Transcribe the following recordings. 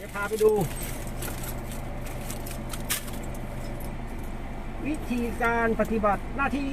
ดี๋ยวจะพาไปดู วิธีการปฏิบัติหน้าที่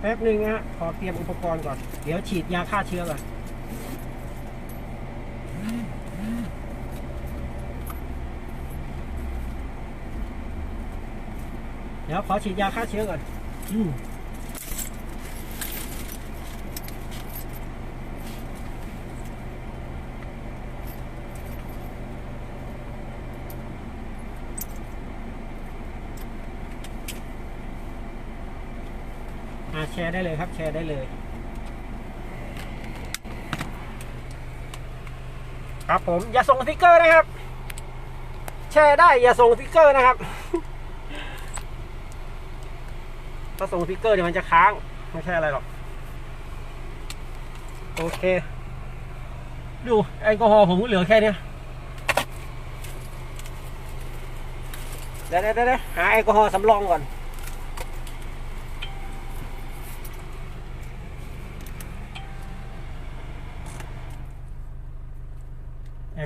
แป๊บหนึ่งนะฮะขอเตรียมอุปกรณ์ก่อน เดี๋ยวฉีดยาฆ่าเชื้อก่อนเดี๋ยวขอฉีดยาฆ่าเชื้อก่อนอื ชร์ได้เลยครับ แชร์ได้เลย ครับผม อย่าส่งสติกเกอร์นะครับ แชร์ได้อย่าส่งสติกเกอร์นะครับ ถ้าส่งสติกเกอร์เดี๋ยวมันจะค้าง ไม่ใช่อะไรหรอก โอเค ดูแอลกอฮอล์ผมก็เหลือแค่นี้เดี๋ยวเดี๋ยวเดี๋ยวหาแอลกอฮอล์สำรองก่อน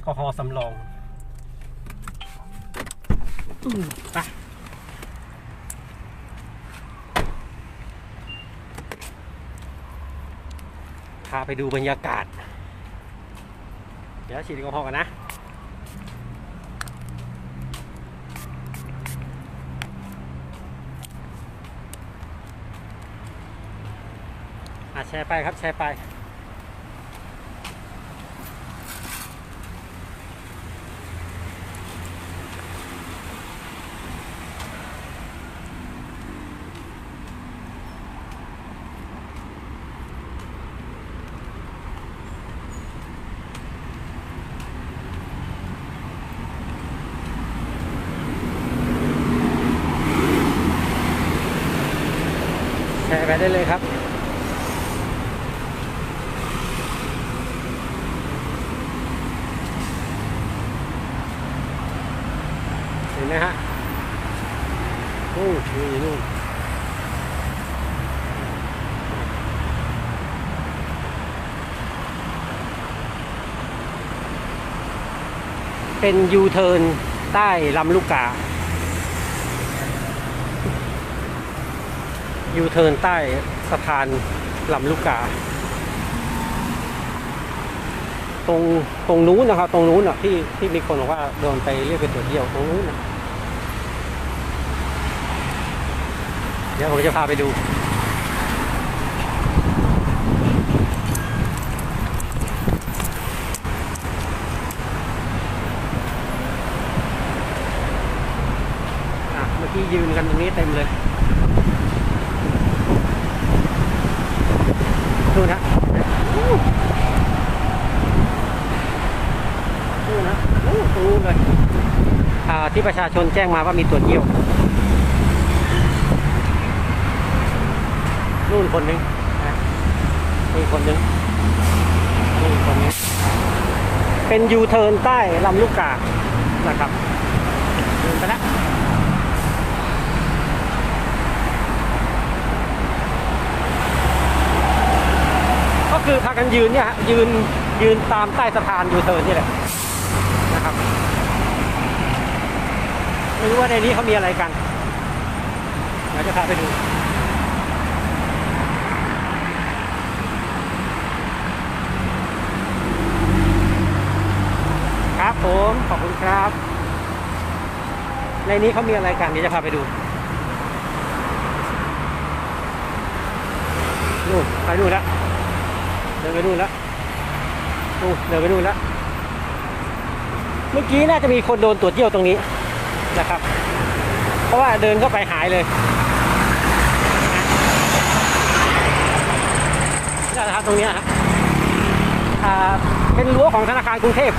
ลกอฮอล์สำรองอไปพาไปดูบรรยากาศ เดี๋ยวฉีดแอลกอฮอล์กันนะแชร์ไปครับแชร์ไป ไปได้เลยครับเห็นไหมฮะนู่นนี่นู่นเป็นยูเทิร์นใต้ลำลูกกา ยูเทิร์นใต้สะพานลำลูกกา ตรงตรงนู้นนะครับ ตรงนู้นอะที่ที่มีคนบอกว่าโดนไปเรียกไปตรวจเยี่ยวตรงนู้นนะเดี๋ยวผมจะพาไปดูเมื่อกี้ยืนกันตรงนี้เต็มเลย ดูนะดูนะอู้ตรงนู้นเลยอ่าที่ประชาชนแจ้งมาว่ามีตรวจเยี่ยว นู่นคนหนึงนี่คนหนึงนี่คนนี้เป็นยูเทิร์นใต้ลำลูกกานะครับเดินไปแล้ว คือพากันยืนเนี่ยฮะยืนยืนตามใต้สะพานยูเทิร์นนี่แหละนะครับไม่รู้ว่าในนี้เขามีอะไรกันเดี๋ยวจะพาไปดูครับผมขอบคุณครับ ในนี้เขามีอะไรกันเดี๋ยวจะพาไปดูนู่นไปนู่นแล้ว นไปนู่นแล้วนู่นเดินไปนู่นแล้ว เมื่อกี้น่าจะมีคนโดนตรวจเยี่ยวตรงนี้นะครับ เพราะว่าเดินเข้าไปหายเลยนี่นะครับตรงนี้ยฮะอ่าเป็นรั้วของธนาคารกรุงเทพ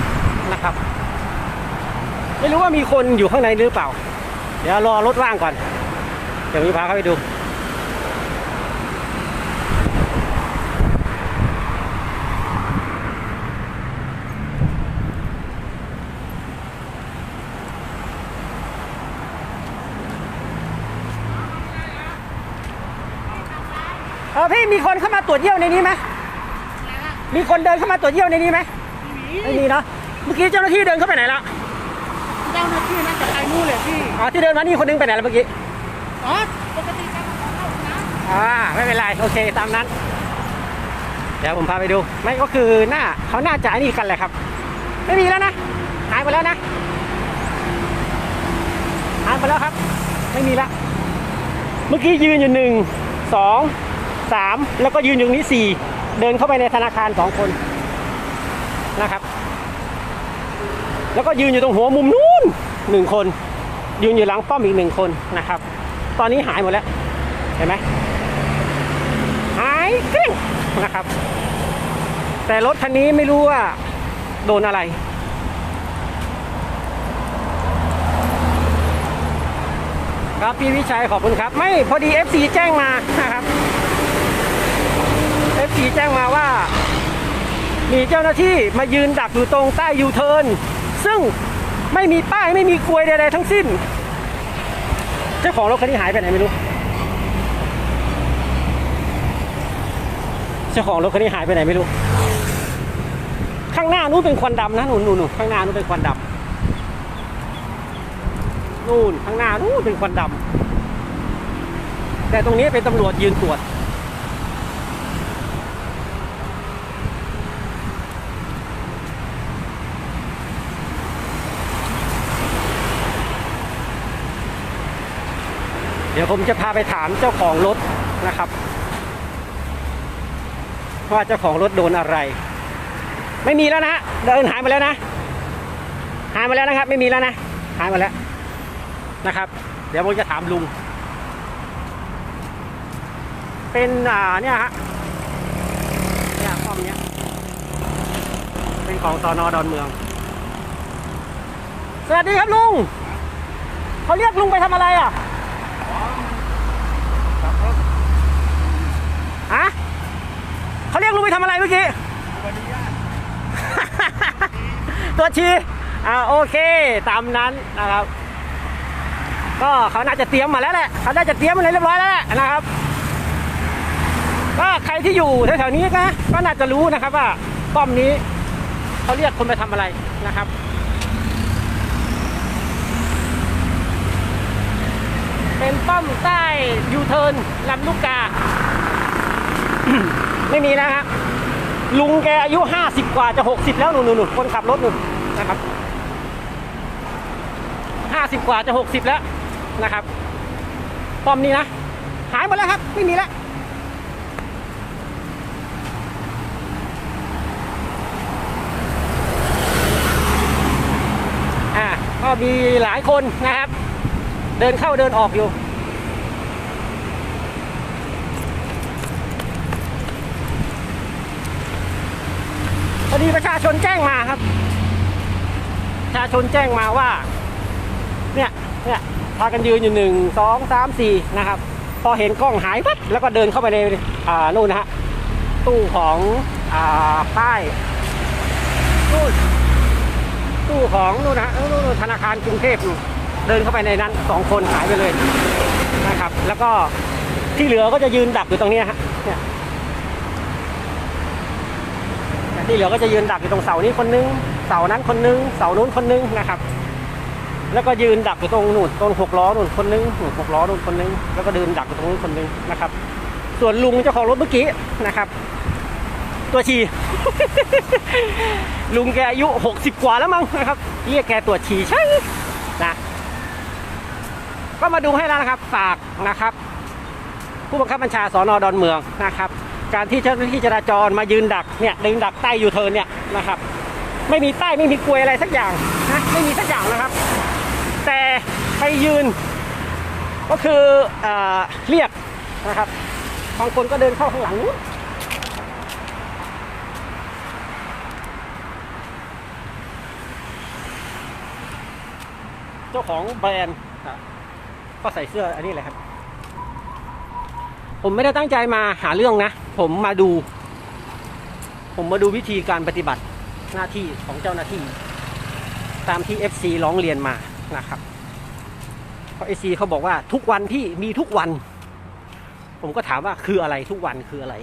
นะครับ ไม่รู้ว่ามีคนอยู่ข้างในหรือเปล่า เดี๋ยวรอรถว่างก่อน เดี๋ยวมีพาเข้าไปดู ออพี่มีคนเข้ามาตรวจเยี่ยวในนี้ไหมแล้วมีคนเดินเข้ามาตรวจเยี่ยวในนี้ไหมไม่มีเนาะเมื่อกี้เจ้าหน้าที่เดินเข้าไปไหนละเจ้าหน้าที่น่าจะไปนู่นเลยพี่อ๋อที่เดินมานี่คนนึงไปไหนแล้วเมื่อกี้อ๋อปกติการเข้าห้องน้ำอ่าไม่เป็นไรโอเคตามนั้น เดี๋ยวผมพาไปดู ไม่ก็คือหน้าเขาน่าจะไอ้นี่กันแหละครับ ไม่มีแล้วนะหายไปแล้วนะหายไปแล้วครับ ไม่มีละเมื่อกี้ยืนอยู่หนึ่งสอง สามแล้วก็ยืนอยู่ตรงนี้สี่เดินเข้าไปในธนาคารสองคนนะครับ แล้วก็ยืนอยู่ตรงหัวมุมนู้นหนึ่งคน ยืนอยู่หลังป้อมอีกหนึ่งคนนะครับ ตอนนี้หายหมดแล้ว เห็นไหมหายเกลี้งนะครับ แต่รถคันนี้ไม่รู้ว่าโดนอะไรครับพี่วิชัยขอบคุณครับ ไม่พอดี FC แจ้งมานะครับ FC แจ้งมาว่า มีเจ้าหน้าที่มายืนดักอยู่ตรงใต้ยูเทิร์นซึ่งไม่มีป้ายไม่มีกลวยใดๆทั้งสิ้น เจ้าของรถคันนี้หายไปไหนไม่รู้เจ้าของรถคันนี้หายไปไหนไม่รู้ ข้างหน้านู้นเป็นควันดำนะนู่นนู่นนู่นข้างหน้านู้นเป็นควันดำนู่นข้างหน้านู้นเป็นควันดำแต่ตรงนี้เป็นตำรวจยืนตรวจ เดี๋ยวผมจะพาไปถามเจ้าของรถนะครับ ว่าเจ้าของรถโดนอะไร ไม่มีแล้วนะเดินหายมาแล้วนะหายมาแล้วนะครับ ไม่มีแล้วนะหายมาแล้วนะครับ เดี๋ยวผมจะถามลุง เป็นอ่าเนี่ยฮะเนี่ยป้อมเนี้ยเป็นของสอนอดอนเมือง สวัสดีครับลุงเขาเรียกลุงไปทำอะไรอะฮะเขาเรียก ลุงไปทำอะไรเมื่อกี้ตัวชีอ่าโอเค ตามนั้นนะครับ ก็เขาน่าจะเตรียมมาแล้วแหละเขาน่าจะเตรียมอะไรเรียบร้อยแล้วแหละนะครับก็ใครที่อยู่แถวๆนี้นะก็น่าจะรู้นะครับว่าป้อมนี้เขาเรียกคนไปทำอะไรนะครับเป็นป้อมใต้ยูเทิร์นลำลูกกา ไม่มีนะฮะลุงแกอายุห้าสิบกว่าจะหกสิบแล้วหนุ่นๆคนขับรถหนุ่นนะครับห้าสิบกว่าจะหกสิบแล้วนะครับป้อมนี้นะ หายหมดแล้วครับ ไม่มีแล้วอ่าก็มีหลายคนนะครับ เดินเข้าเดินออกอยู่ พอดีประชาชนแจ้งมาครับ ประชาชนแจ้งมาว่า เนี่ย เนี่ย พากันยืนอยู่หนึ่งสองสามสี่นะครับ พอเห็นกล้องหายปั๊บแล้วก็เดินเข้าไปในอ่านู่นนะฮะ ตู้ของอ่าป้ายนู่นตู้ของนู่นนะนู่นธนาคารกรุงเทพเดินเข้าไปในนั้นสองคนหายไปเลยนะครับ แล้วก็ที่เหลือก็จะยืนดักอยู่ตรงนี้ฮะเนี่ยเนี่ย ที่เหลือก็จะยืนดักอยู่ตรงเสานี้คนนึง เสานั้นคนนึง เสานู้นคนนึงนะครับ แล้วก็ยืนดักอยู่ตรงหนู่นตรงหกล้อหนู่นคนนึงนู่นหกล้อหนู่นคนนึง แล้วก็เดินดักอยู่ตรงนู้นคนนึงนะครับ ส่วนลุงเจ้าของรถเมื่อกี้นะครับ ตัวชีลุงแกอายุหกสิบกว่าแล้วมั้งนะครับ เรียกแกตรวจฉี่ใช่นะก็มาดูให้แล้วนะครับฝากนะครับ ผู้บังคับบัญชาสอนอดอนเมืองนะครับ การที่เจ้าหน้าที่จราจรมายืนดักเนี่ยยืนดักใต้ยูเทิร์นเนี่ยนะครับ ไม่มีป้ไม่มีกลวยอะไรสักอย่างนะไม่มีสักอย่างนะครับ แต่ไปยืน ก็คือเออเรียกนะครับบางคนก็เดินเข้าข้างหลังนู้นเจ้าของแบรนด์ก็ใส่เสื้ออันนี้แหละครับ ผมไม่ได้ตั้งใจมาหาเรื่องนะ ผมมาดู ผมมาดูวิธีการปฏิบัติหน้าที่ของเจ้าหน้าที่ ตามที่ FC ร้องเรียนมานะครับเพราะ FC เขาบอกว่าทุกวันที่มีทุกวัน ผมก็ถามว่าคืออะไรทุกวันคืออะไร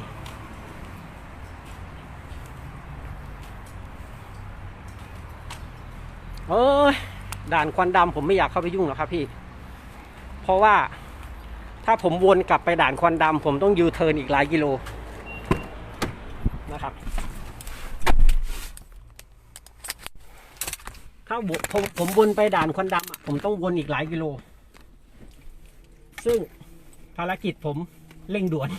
โอ้ยด่านควันดำผมไม่อยากเข้าไปยุ่งหรอกครับพี่ เพราะว่า ถ้าผมวนกลับไปด่านควันดำผมต้องยูเทิร์นอีกหลายกิโลนะครับ ถ้าผมผมวนไปด่านควันดำอะผมต้องวนอีกหลายกิโล ซึ่งภารกิจผมเร่งด่วน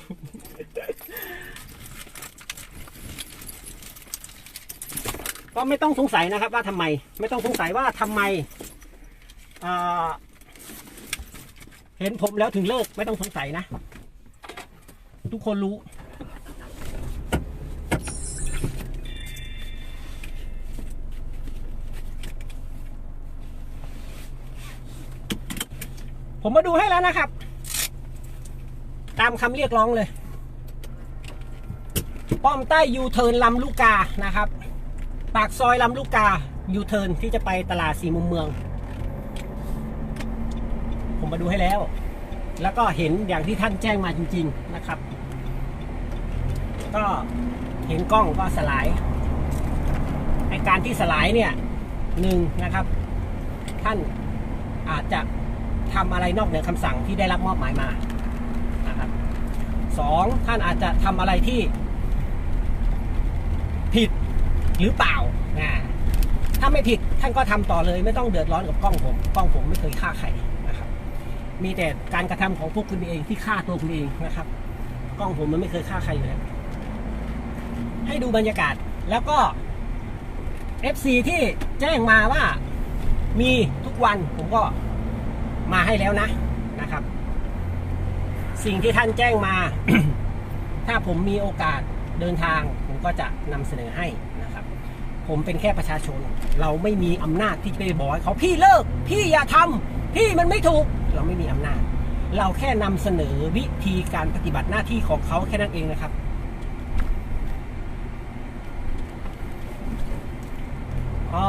ก็ไม่ต้องสงสัยนะครับว่าทำไม ไม่ต้องสงสัยว่าทำไมอ่า เห็นผมแล้วถึงเลิกไม่ต้องสงสัยนะ ทุกคนรู้ ผมมาดูให้แล้วนะครับ ตามคำเรียกร้องเลย ป้อมใต้ยูเทิร์นลำลูกกานะครับ ปากซอยลำลูกกายูเทิร์นที่จะไปตลาดสี่มุมเมือง มาดูให้แล้ว แล้วก็เห็นอย่างที่ท่านแจ้งมาจริง ๆนะครับ ก็เห็นกล้องก็สลายไอการที่สลายเนี่ยหนึ่งนะครับ ท่านอาจจะทำอะไรนอกเหนือคำสั่งที่ได้รับมอบหมายมานะครับสองท่านอาจจะทำอะไรที่ ผิดหรือเปล่าอ่าถ้าไม่ผิดท่านก็ทำต่อเลย ไม่ต้องเดือดร้อนกับกล้องผม กล้องผมไม่เคยฆ่าใคร มีแต่การกระทำของพวกคุณเองที่ฆ่าตัวคุณเองนะครับ กล้องผมมันไม่เคยฆ่าใครอยู่แล้วให้ดูบรรยากาศแล้วก็ FC ที่แจ้งมาว่ามีทุกวันผมก็มาให้แล้วนะนะครับ สิ่งที่ท่านแจ้งมา ถ้าผมมีโอกาสเดินทาง ผมก็จะนำเสนอให้นะครับ ผมเป็นแค่ประชาชน เราไม่มีอำนาจที่จะไปบอกเขาพี่เลิก พี่อย่าทำ พี่มันไม่ถูกเราไม่มีอำนาจ เราแค่นำเสนอวิธีการปฏิบัติหน้าที่ของเขาแค่นั้นเองนะครับอ๋อ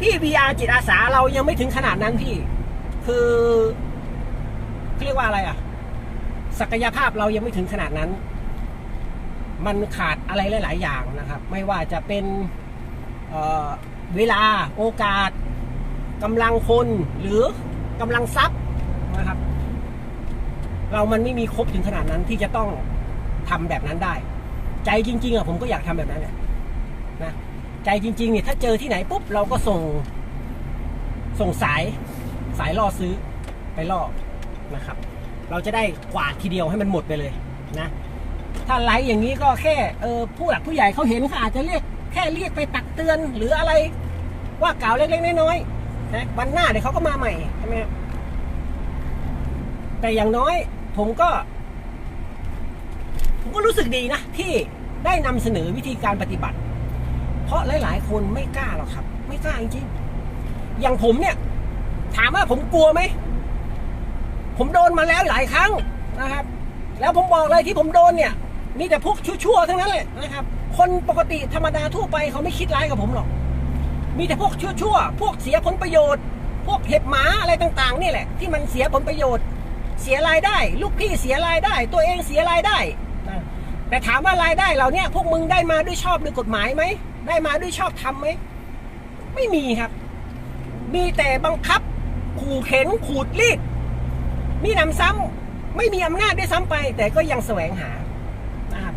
พี่ VR จิตอาสาเรายังไม่ถึงขนาดนั้นพี่ คือเรียกว่าอะไรอะ ศักยภาพเรายังไม่ถึงขนาดนั้น มันขาดอะไรหลาย ๆ อย่างนะครับ ไม่ว่าจะเป็นเเวลาโอกาส กำลังคนหรือกำลังทรัพย์นะครับ เรามันไม่มีครบถึงขนาดนั้นที่จะต้องทำแบบนั้นได้ ใจจริงๆอะผมก็อยากทำแบบนั้นแหละนะใจจริงๆเนี่ยถ้าเจอที่ไหนปุ๊บเราก็ส่ง ส่งสายสายล่อซื้อไปล่อนะครับ เราจะได้กวาดทีเดียวให้มันหมดไปเลยนะ ถ้าไลฟ์อย่างนี้ก็แค่เออผู้หลักผู้ใหญ่เขาเห็นเขาอาจจะเรียกแค่เรียกไปตักเตือนหรืออะไร ว่ากล่าวเล็กๆน้อยๆ นะวันหน้าเดี๋ยวเขาก็มาใหม่ใช่ไหมครับแต่อย่างน้อยผมก็ ผมก็รู้สึกดีนะ ที่ได้นำเสนอวิธีการปฏิบัติ เพราะหลาย ๆ คนไม่กล้าหรอกครับ ไม่กล้าจริงๆอย่างผมเนี่ย ถามว่าผมกลัวไหมผมโดนมาแล้วหลายครั้งนะครับ แล้วผมบอกเลยที่ผมโดนเนี่ยมีแต่พวกชั่วๆทั้งนั้นเลยนะครับ คนปกติธรรมดาทั่วไปเขาไม่คิดร้ายกับผมหรอก มีแต่พวกชั่วๆ พวกเสียผลประโยชน์ พวกเห็บหมาอะไรต่างๆ นี่แหละ ที่มันเสียผลประโยชน์ เสียรายได้ ลูกพี่เสียรายได้ ตัวเองเสียรายได้ แต่ถามว่ารายได้เหล่าเนี้ยพวกมึงได้มาด้วยชอบด้วยกฎหมายไหม ได้มาด้วยชอบทำไหม ไม่มีครับ มีแต่บังคับ ขู่เข็นขูดรีด มีนำซ้ำไม่มีอำนาจด้วยซ้ำไป แต่ก็ยังแสวงหานะครับ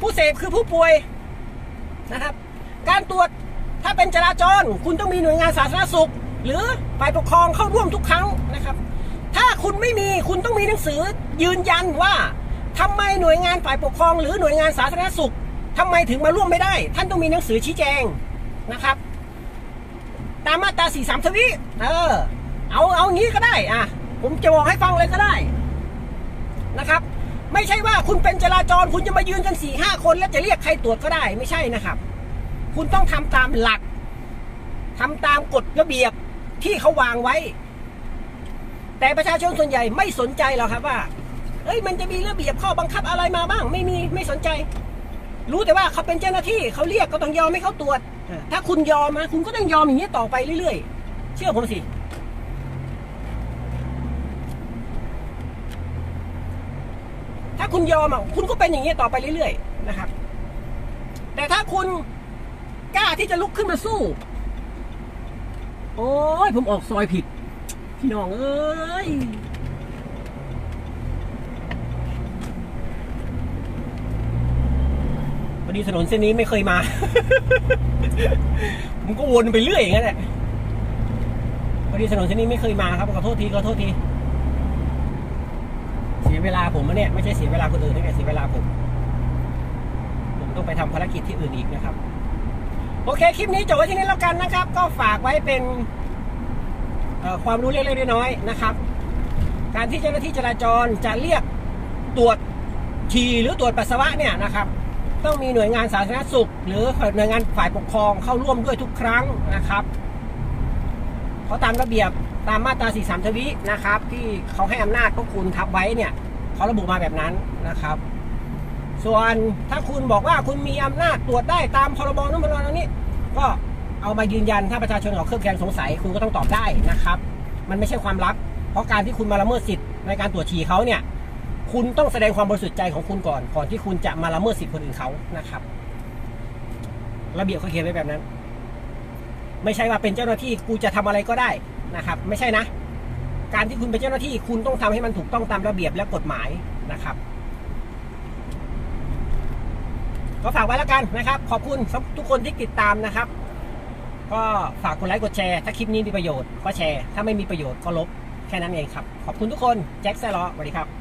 ผู้เสพคือผู้ป่วยนะครับ การตรวจ ถ้าเป็นจราจรคุณต้องมีหน่วยงานสาธารณสุข หรือฝ่ายปกครองเข้าร่วมทุกครั้งนะครับ ถ้าคุณไม่มีคุณต้องมีหนังสือยืนยันว่าทำไมหน่วยงานฝ่ายปกครอง หรือหน่วยงานสาธารณสุขทำไมถึงมาร่วมไม่ได้ ท่านต้องมีหนังสือชี้แจงนะครับ ตามมาตราสี่สามทวีเออเอาเอางี้ก็ได้อะผมจะบอกให้ฟังเลยก็ได้นะครับ ไม่ใช่ว่าคุณเป็นจราจรคุณจะมายืนกันสี่ห้าคน แล้วจะเรียกใครตรวจก็ได้ไม่ใช่นะครับ คุณต้องทำตามหลักทำตามกฎระเบียบที่เขาวางไว้ แต่ประชาชนส่วนใหญ่ไม่สนใจหรอกครับว่า เอ้ยมันจะมีระเบียบข้อบังคับอะไรมาบ้าง ไม่มีไม่สนใจ รู้แต่ว่าเขาเป็นเจ้าหน้าที่เขาเรียกก็ต้องยอมให้เขาตรวจ ถ้าคุณยอมนะคุณก็ต้องยอมอย่างนี้ต่อไปเรื่อยๆ เชื่อผมสิถ้าคุณยอมอะคุณก็เป็นอย่างนี้ต่อไปเรื่อยๆนะครับ แต่ถ้าคุณ กล้าที่จะลุกขึ้นมาสู้ โอ้ยผมออกซอยผิด พี่น้องเอ้ยพอดีถนนเส้นนี้ไม่เคยมา ผมก็วนไปเรื่อยอย่างนั้นแหละพอดีถนนเส้นนี้ไม่เคยมาครับขอโทษทีขอโทษที เสียเวลาผมนะเนี่ยไม่ใช่เสียเวลาคนอื่นนะเนี่ยเสียเวลาผม ผมต้องไปทำภารกิจที่อื่นอีกนะครับ โอเค คลิปนี้จบไว้ที่นี้แล้วกันนะครับ ก็ฝากไว้เป็นความรู้เล็กๆน้อยๆนะครับ การที่เจ้าหน้าที่จราจรจะเรียกตรวจฉี่หรือตรวจปัสสาวะเนี่ยนะครับ ต้องมีหน่วยงานสาธารณสุข หรือหน่วยงานฝ่ายปกครองเข้าร่วมด้วยทุกครั้งนะครับเพราะตามระเบียบตามมาตรา 43 ทวินะครับ ที่เขาให้อำนาจพวกคุณทับไว้เนี่ยเขาระบุมาแบบนั้นนะครับ ส่วนถ้าคุณบอกว่าคุณมีอำนาจตรวจได้ตามพรบนู้นพรบนี้ก็เอามายืนยันถ้าประชาชนออกเครื่องแกงสงสัยคุณก็ต้องตอบได้นะครับ มันไม่ใช่ความลับ เพราะการที่คุณมาละเมิดสิทธิ์ในการตรวจฉี่เขาเนี่ย คุณต้องแสดงความบริสุทธิ์ใจของคุณก่อนก่อนที่คุณจะมาละเมิดสิทธิ์คนอื่นเขานะครับ ระเบียบเขาเขียนไว้แบบนั้น ไม่ใช่ว่าเป็นเจ้าหน้าที่กูจะทำอะไรก็ได้นะครับ ไม่ใช่นะ การที่คุณเป็นเจ้าหน้าที่คุณต้องทำให้มันถูกต้องตามระเบียบและกฎหมายนะครับ ก็ฝากไว้แล้วกันนะครับ ขอบคุณทุกคนที่ติดตามนะครับ ก็ฝากกดไลค์กดแชร์ ถ้าคลิปนี้มีประโยชน์ก็แชร์ ถ้าไม่มีประโยชน์ก็ลบ แค่นั้นเองครับ ขอบคุณทุกคน แจ็คแซลอสวัสดีครับ